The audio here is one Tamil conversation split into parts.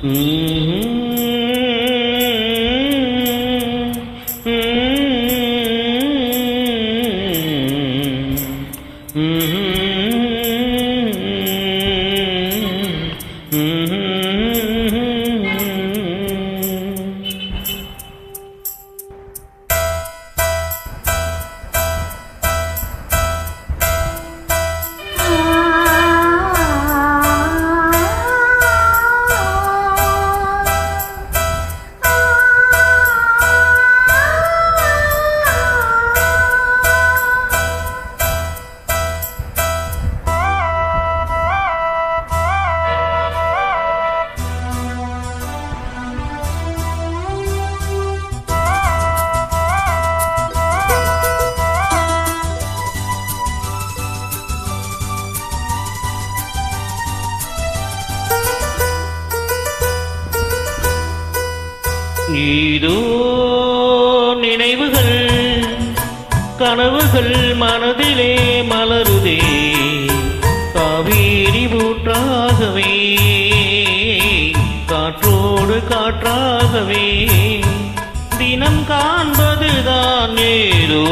Mm-hmm. இதோ நினைவுகள் கனவுகள் மனதிலே மலருதே காவேரி ஊற்றாகவே காற்றோடு காற்றாகவே. தினம் காண்பதுதான் ஏதோ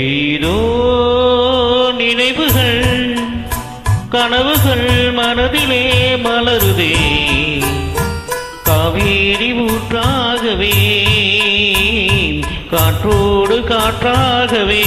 ஏதோ நினைவுகள் கனவுகள் மனதிலே மலருதே. காவேரி ஊற்றாகவே காற்றோடு காற்றாகவே.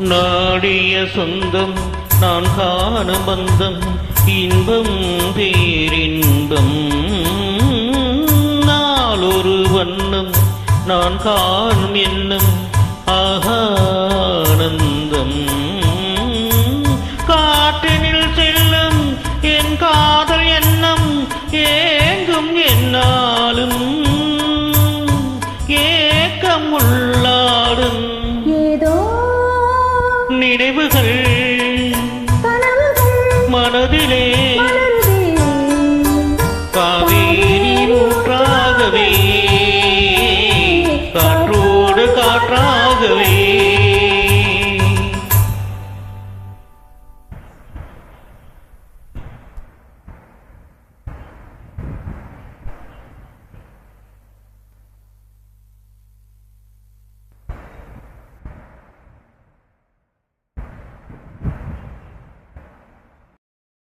நாடிய சொந்தம் நான் காணும் பந்தம் இன்பம் பேரின்பம். நாளொரு வண்ணம் நான் காணும் எண்ணம் மனதிலே